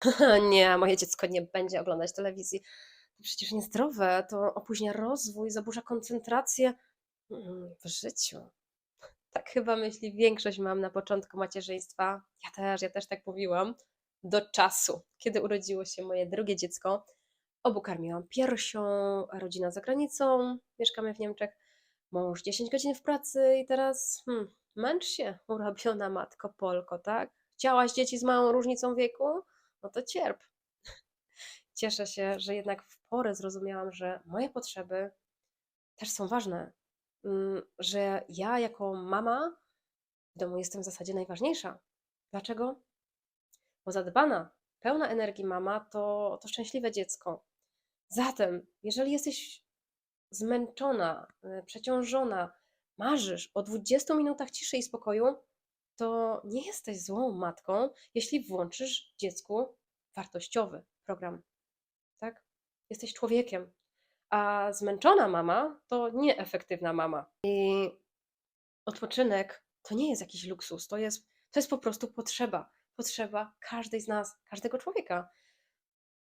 Nie, moje dziecko nie będzie oglądać telewizji. To przecież niezdrowe, to opóźnia rozwój, zaburza koncentrację mm, w życiu. Tak chyba myśli większość mam na początku macierzyństwa. Ja też, ja też tak mówiłam. Do czasu, kiedy urodziło się moje drugie dziecko. Obu karmiłam piersią, rodzina za granicą. Mieszkamy w Niemczech. Mąż 10 godzin w pracy i teraz hmm, męcz się, urobiona matko Polko, tak? Chciałaś dzieci z małą różnicą wieku? No to cierp. Cieszę się, że jednak w porę zrozumiałam, że moje potrzeby też są ważne. Mm, Że ja jako mama w domu jestem w zasadzie najważniejsza. Dlaczego? Bo zadbana, pełna energii mama to, to szczęśliwe dziecko. Zatem, jeżeli jesteś zmęczona, y, przeciążona, marzysz o 20 minutach ciszy i spokoju, to nie jesteś złą matką, jeśli włączysz dziecku wartościowy program, tak? Jesteś człowiekiem, a zmęczona mama to nieefektywna mama. I odpoczynek to nie jest jakiś luksus, to jest, to jest po prostu potrzeba. Potrzeba każdej z nas, każdego człowieka.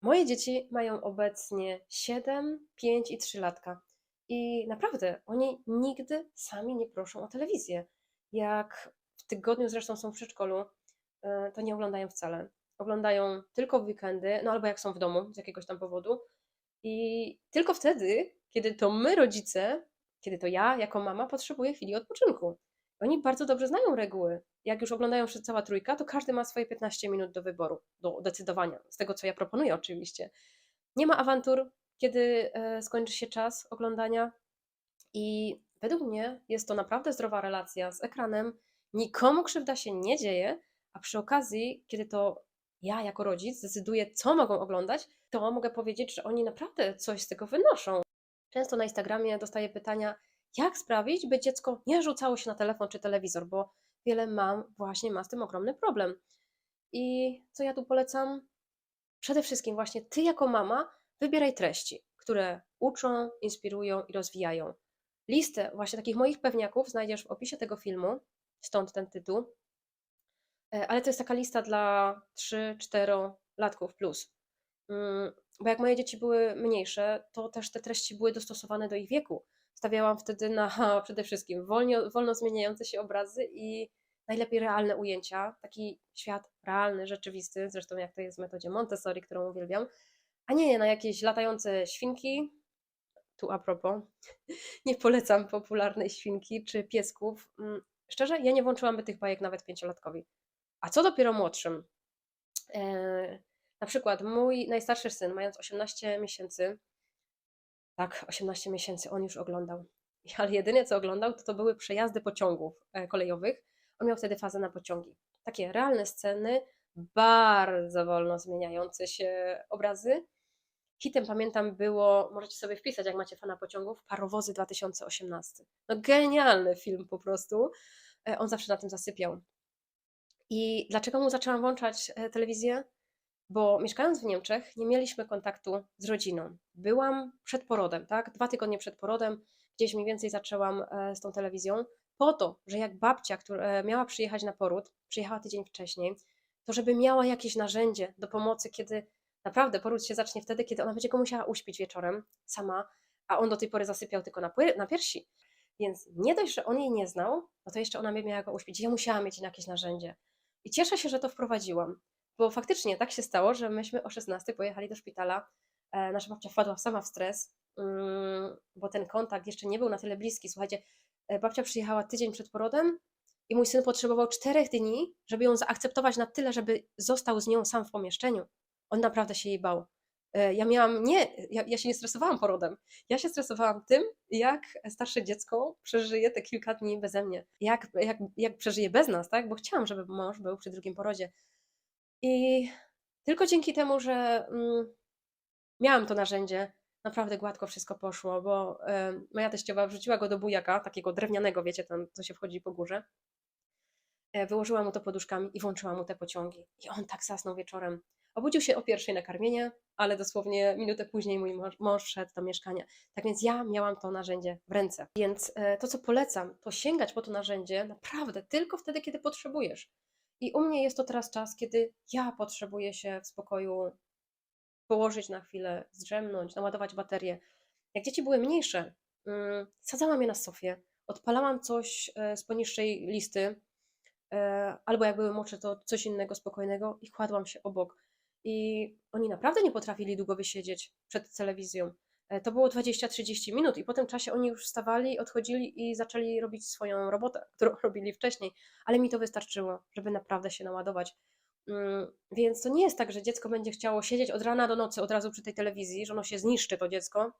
Moje dzieci mają obecnie 7, 5 i 3 latka. I naprawdę, oni nigdy sami nie proszą o telewizję. Jak w tygodniu zresztą są w przedszkolu, y, to nie oglądają wcale. Oglądają tylko w weekendy, no albo jak są w domu z jakiegoś tam powodu. I tylko wtedy, kiedy to my, rodzice, kiedy to ja, jako mama, potrzebuję chwili odpoczynku. Oni bardzo dobrze znają reguły. Jak już oglądają się cała trójka, to każdy ma swoje 15 minut do wyboru, do decydowania, z tego co ja proponuję oczywiście. Nie ma awantur, kiedy e, skończy się czas oglądania i według mnie jest to naprawdę zdrowa relacja z ekranem. Nikomu krzywda się nie dzieje, a przy okazji, kiedy to ja jako rodzic decyduję, co mogą oglądać, to mogę powiedzieć, że oni naprawdę coś z tego wynoszą. Często na Instagramie dostaję pytania, jak sprawić, by dziecko nie rzucało się na telefon czy telewizor, bo wiele mam właśnie ma z tym ogromny problem. I co ja tu polecam? Przede wszystkim właśnie ty jako mama wybieraj treści, które uczą, inspirują i rozwijają. Listę właśnie takich moich pewniaków znajdziesz w opisie tego filmu, stąd ten tytuł. E, Ale to jest taka lista dla 3-4 latków plus. Mm, Bo jak moje dzieci były mniejsze, to też te treści były dostosowane do ich wieku. Stawiałam wtedy na przede wszystkim wolno, wolno zmieniające się obrazy i najlepiej realne ujęcia. Taki świat realny, rzeczywisty, zresztą jak to jest w metodzie Montessori, którą uwielbiam, a nie na jakieś latające świnki. Tu a propos, nie polecam popularnej świnki czy piesków. Szczerze, ja nie włączyłam by tych bajek nawet pięciolatkowi. A co dopiero młodszym? Eee, na przykład mój najstarszy syn, mając 18 miesięcy, tak, 18 miesięcy on już oglądał. Ale jedyne co oglądał, to to były przejazdy pociągów e, kolejowych. On miał wtedy fazę na pociągi. Takie realne sceny, bardzo wolno zmieniające się obrazy. Hitem pamiętam było, możecie sobie wpisać, jak macie fana pociągów, Parowozy 2018. No genialny film po prostu. E, On zawsze na tym zasypiał. I dlaczego mu zaczęłam włączać e, telewizję? Bo mieszkając w Niemczech, nie mieliśmy kontaktu z rodziną. Byłam przed porodem, tak? Dwa tygodnie przed porodem, gdzieś mniej więcej zaczęłam e, z tą telewizją, po to, że jak babcia, która miała przyjechać na poród, przyjechała tydzień wcześniej, to żeby miała jakieś narzędzie do pomocy, kiedy naprawdę poród się zacznie wtedy, kiedy ona będzie go musiała uśpić wieczorem sama, a on do tej pory zasypiał tylko na, na piersi. Więc nie dość, że on jej nie znał, no to jeszcze ona miała go uśpić. Ja musiałam mieć jakieś narzędzie. I cieszę się, że to wprowadziłam. Bo faktycznie tak się stało, że myśmy o 16 pojechali do szpitala. E, Nasza babcia wpadła sama w stres, mm, bo ten kontakt jeszcze nie był na tyle bliski. Słuchajcie, e, babcia przyjechała tydzień przed porodem i mój syn potrzebował czterech dni, żeby ją zaakceptować na tyle, żeby został z nią sam w pomieszczeniu. On naprawdę się jej bał. E, Ja miałam, nie, ja, ja się nie stresowałam porodem. Ja się stresowałam tym, jak starsze dziecko przeżyje te kilka dni beze mnie. Jak, jak, jak przeżyje bez nas, tak? Bo chciałam, żeby mąż był przy drugim porodzie. I tylko dzięki temu, że mm, miałam to narzędzie, naprawdę gładko wszystko poszło, bo e, moja teściowa wrzuciła go do bujaka, takiego drewnianego, wiecie, tam co się wchodzi po górze. E, Wyłożyła mu to poduszkami i włączyła mu te pociągi. I on tak zasnął wieczorem. Obudził się o pierwszej na karmienie, ale dosłownie minutę później mój mąż, wszedł do mieszkania. Tak więc ja miałam to narzędzie w ręce. Więc e, to, co polecam, to sięgać po to narzędzie naprawdę tylko wtedy, kiedy potrzebujesz. I u mnie jest to teraz czas, kiedy ja potrzebuję się w spokoju położyć na chwilę, zdrzemnąć, naładować baterię. Jak dzieci były mniejsze, mm, sadzałam je na sofie, odpalałam coś e, z poniższej listy, albo jak były młodsze, to coś innego spokojnego i kładłam się obok. I oni naprawdę nie potrafili długo wysiedzieć przed telewizją. E, To było 20-30 minut, i po tym czasie oni już wstawali, odchodzili i zaczęli robić swoją robotę, którą robili wcześniej, ale mi to wystarczyło, żeby naprawdę się naładować. Mm, Więc to nie jest tak, że dziecko będzie chciało siedzieć od rana do nocy od razu przy tej telewizji, że ono się zniszczy, to dziecko.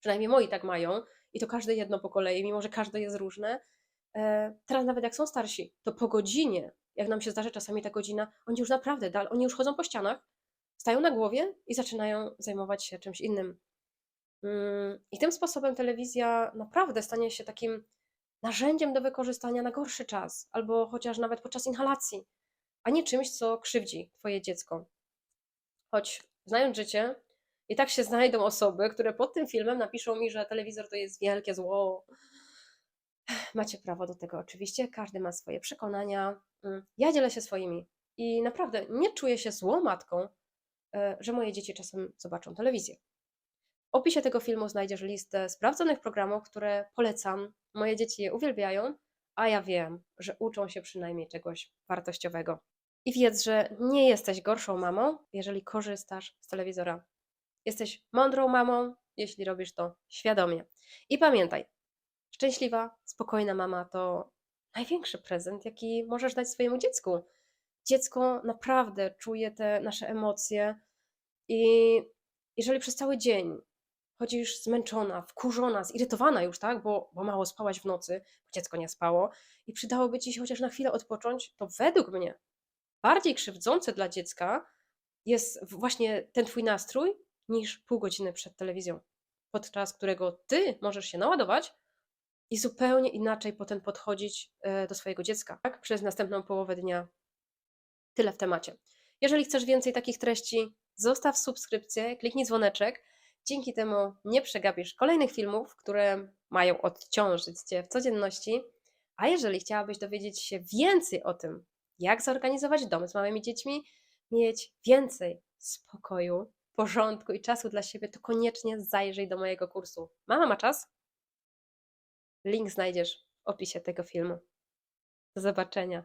Przynajmniej moi tak mają, i to każde jedno po kolei, mimo że każde jest różne. E, Teraz nawet jak są starsi, to po godzinie, jak nam się zdarzy czasami ta godzina, oni już naprawdę, dal, oni już chodzą po ścianach, stają na głowie i zaczynają zajmować się czymś innym. Mm, I tym sposobem telewizja naprawdę stanie się takim narzędziem do wykorzystania na gorszy czas, albo chociaż nawet podczas inhalacji, a nie czymś, co krzywdzi Twoje dziecko. Choć znając życie, i tak się znajdą osoby, które pod tym filmem napiszą mi, że telewizor to jest wielkie zło. Macie prawo do tego oczywiście, każdy ma swoje przekonania. Mm, Ja dzielę się swoimi i naprawdę nie czuję się złą matką, e, że moje dzieci czasem zobaczą telewizję. W opisie tego filmu znajdziesz listę sprawdzonych programów, które polecam. Moje dzieci je uwielbiają, a ja wiem, że uczą się przynajmniej czegoś wartościowego. I wiedz, że nie jesteś gorszą mamą, jeżeli korzystasz z telewizora. Jesteś mądrą mamą, jeśli robisz to świadomie. I pamiętaj, szczęśliwa, spokojna mama to największy prezent, jaki możesz dać swojemu dziecku. Dziecko naprawdę czuje te nasze emocje i jeżeli przez cały dzień chodzisz zmęczona, wkurzona, zirytowana już, tak, bo, bo mało spałaś w nocy, bo dziecko nie spało i przydałoby ci się chociaż na chwilę odpocząć, to według mnie bardziej krzywdzące dla dziecka jest właśnie ten twój nastrój niż pół godziny przed telewizją, podczas którego ty możesz się naładować i zupełnie inaczej potem podchodzić e, do swojego dziecka tak? przez następną połowę dnia. Tyle w temacie. Jeżeli chcesz więcej takich treści, zostaw subskrypcję, kliknij dzwoneczek. Dzięki temu nie przegapisz kolejnych filmów, które mają odciążyć Cię w codzienności. A jeżeli chciałabyś dowiedzieć się więcej o tym, jak zorganizować dom z małymi dziećmi, mieć więcej spokoju, porządku i czasu dla siebie, to koniecznie zajrzyj do mojego kursu. Mama ma czas? Link znajdziesz w opisie tego filmu. Do zobaczenia.